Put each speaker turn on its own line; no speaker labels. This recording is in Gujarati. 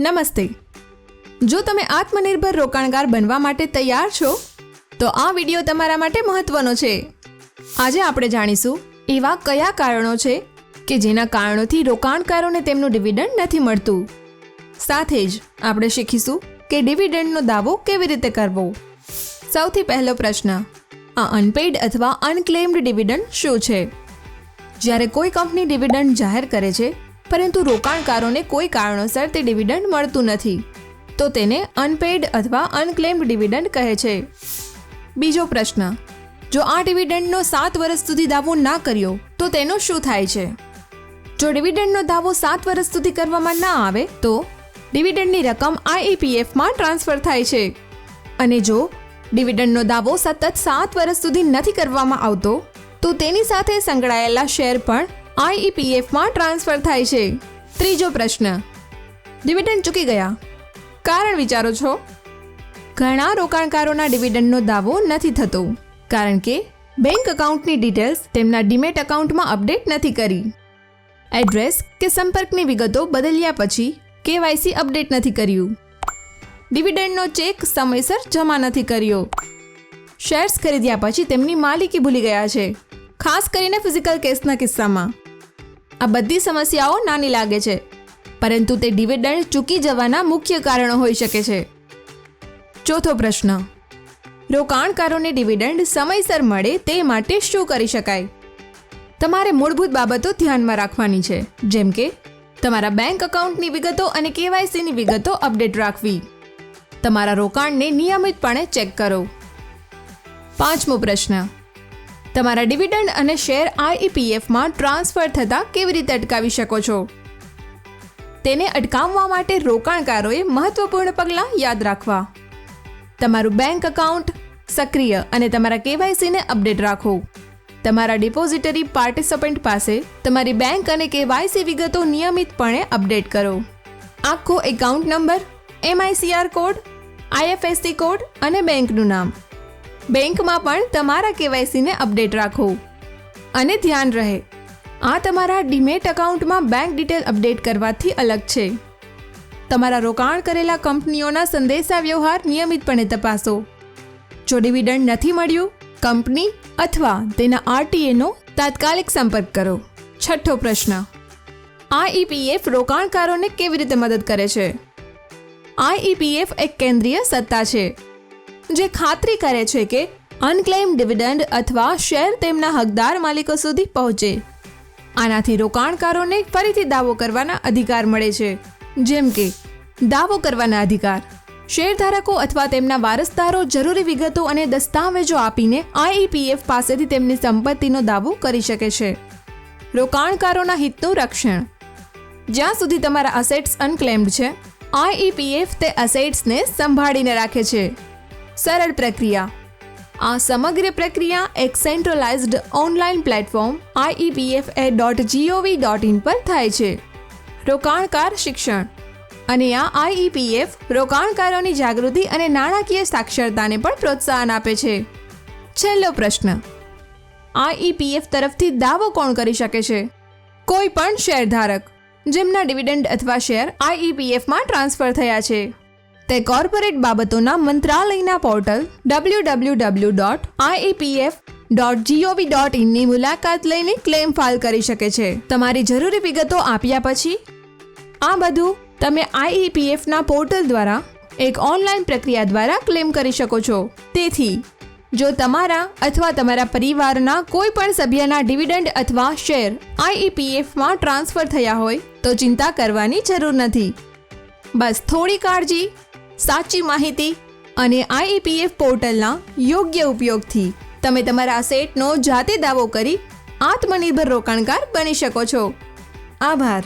નમસ્તે. જો તમે આત્મનિર્ભર રોકાણકાર બનવા માટે તૈયાર છો, તો આ વિડિયો તમારા માટે મહત્વનો છે. આજે આપણે જાણીશું એવા કયા કારણો છે કે જેના કારણોથી રોકાણકારોને તેમનું ડિવિડન્ડ નથી મળતું. સાથે જ આપણે શીખીશું કે ડિવિડન્ડનો દાવો કેવી રીતે કરવો. સૌથી પહેલો પ્રશ્ન, આ અનપેઇડ અથવા અનક્લેમ્ડ ડિવિડન્ડ શું છે? જ્યારે કોઈ કંપની ડિવિડન્ડ જાહેર કરે છે પરંતુ રોકાણકારોને કોઈ કારણોસર તે ડિવિડન્ડ મળતું નથી. તો તેને અનપેઇડ અથવા અનક્લેમ્ડ ડિવિડન્ડ કહે છે. બીજો પ્રશ્ન. જો આ ડિવિડન્ડનો સાત વર્ષ સુધી દાવો ના કર્યો, તો તેનો શું થાય છે? જો ડિવિડન્ડનો દાવો સાત વર્ષ સુધી કરવામાં ના આવે, તો ડિવિડન્ડની રકમ આઈઈપીએફમાં ટ્રાન્સફર થાય છે. અને જો ડિવિડન્ડનો દાવો સતત સાત વર્ષ સુધી નથી કરવામાં આવતો, તો તેની સાથે સંકળાયેલા શેર પણ આઈઈપીએફમાં ટ્રાન્સફર થાય છે. ત્રીજો પ્રશ્ન. ડિવિડન્ડ ચૂકી ગયા. કારણ વિચારો છો? ઘણા રોકાણકારોના ડિવિડન્ડનો દાવો નથી થતો, કારણ કે બેંક એકાઉન્ટની ડિટેલ્સ તેમના ડીમેટ એકાઉન્ટમાં અપડેટ નથી કરી. એડ્રેસ કે સંપર્કની વિગતો બદલ્યા પછી કેવાયસી અપડેટ નથી કર્યું. ડિવિડન્ડનો ચેક સમયસર જમા નથી કર્યો. શેર્સ ખરીદ્યા પછી તેમની માલિકી ભૂલી ગયા છે, ખાસ કરીને ફિઝિકલ કેસના કિસ્સામાં. આ બધી સમસ્યાઓ નાની લાગે છે, પરંતુ તે ડિવિડન્ડ ચૂકી જવાના મુખ્ય કારણો હોઈ શકે છે. ચોથો પ્રશ્ન, રોકાણકારોને ડિવિડન્ડ સમયસર મળે તે માટે શું કરી શકાય? તમારે મૂળભૂત બાબતો ધ્યાનમાં રાખવાની છે, જેમ કે તમારા બેંક એકાઉન્ટની વિગતો અને કેવાયસીની વિગતો અપડેટ રાખવી. તમારા રોકાણને નિયમિતપણે ચેક કરો. પાંચમો પ્રશ્ન તમારા ડિવિડન્ડ અને શેર આઈઈપીએફમાં ટ્રાન્સફર થતાં કેવી રીતે અટકાવી શકો છો? તેને અટકાવવા માટે રોકાણકારોએ મહત્વપૂર્ણ પગલાં યાદ રાખવા. તમારું બેંક એકાઉન્ટ સક્રિય અને તમારા કેવાયસીને અપડેટ રાખો. તમારા ડિપોઝિટરી પાર્ટિસિપન્ટ પાસે તમારી બેંક અને કેવાયસી વિગતો નિયમિતપણે અપડેટ કરો. આખો account number, MICR code, IFSC code અને બેંકનું નામ. બેંકમાં પણ તમારા કેવાયસીને અપડેટ રાખો. અને ધ્યાન રહે. આ તમારા ડીમેટ એકાઉન્ટમાં બેંક ડિટેલ અપડેટ કરવાથી અલગ છે. તમારા રોકાણ કરેલા કંપનીઓના સંદેશા વ્યવહાર નિયમિતપણે તપાસો. જો ડિવિડન્ડ નથી મળ્યું, કંપની અથવા તેના આરટીએનો તાત્કાલિક સંપર્ક કરો. છઠ્ઠો પ્રશ્ન. આઈઈપીએફ રોકાણકારોને કેવી રીતે મદદ કરે છે? આઈઈપીએફ એક કેન્દ્રીય સત્તા છે. જે ખાતરી કરે છે કે અનક્લેમ ડિવિડન્ડ અથવા શેર તેમના હકદાર માલિકો સુધી પહોંચે. આનાથી રોકાણકારોને ફરીથી દાવો કરવાના અધિકાર મળે છે. જેમ કે, દાવો કરવાના અધિકાર. શેરધારકો અથવા તેમના વારસદારો જરૂરી વિગતો અને દસ્તાવેજો આપીને આઈઈપીએફ પાસેથી તેમની સંપત્તિનો દાવો કરી શકે છે. રોકાણકારોના હિતનું રક્ષણ. જ્યાં સુધી તમારા અસેટ્સ અનક્લેમ્ડ છે, આઈઈપીએફ તે અસેટ્સને સંભાળીને રાખે છે. સરળ પ્રક્રિયા. આ સમગ્ર પ્રક્રિયા એક સેન્ટ્રલાઇઝ્ડ ઓનલાઈન પ્લેટફોર્મ આઈઈપીએફ એ ડોટ જીઓવી ડોટ ઇન પર થાય છે. રોકાણકાર શિક્ષણ. અને આ આઈઈપીએફ રોકાણકારોની જાગૃતિ અને નાણાકીય સાક્ષરતાને પણ પ્રોત્સાહન આપે છે. છેલ્લો પ્રશ્ન. આઈઈપીએફ તરફથી દાવો કોણ કરી શકે છે? કોઈ પણ શેરધારક, જેમના ડિવિડન્ડ અથવા શેર આઈઈપીએફમાં ટ્રાન્સફર થયા છે. તે કોર્પોરેટ બાબતોના મંત્રાલયના portal W W W dot IEPF dot gov dot ઇનની મુલાકાત લઈને ક્લેમ ફાઇલ કરી શકે છે. તમારી જરૂરી વિગતો આપ્યા પછી, આ બધું તમે આઈઈપીએફના પોર્ટલ દ્વારા એક ઓનલાઈન પ્રક્રિયા દ્વારા ક્લેમ કરી શકો છો. તેથી, જો તમારા અથવા તમારા પરિવારના કોઈ પણ સભ્યના ડિવિડન્ડ અથવા શેર આઈઈપીએફમાં ટ્રાન્સફર થયા હોય, તો ચિંતા કરવાની જરૂર નથી. બસ થોડી કાળજી. સાચી માહિતી અને આઈઈપીએફ પોર્ટલના યોગ્ય ઉપયોગથી તમે તમારા સેટનો જાતે દાવો કરી આત્મનિર્ભર રોકાણકાર બની શકો છો. આભાર.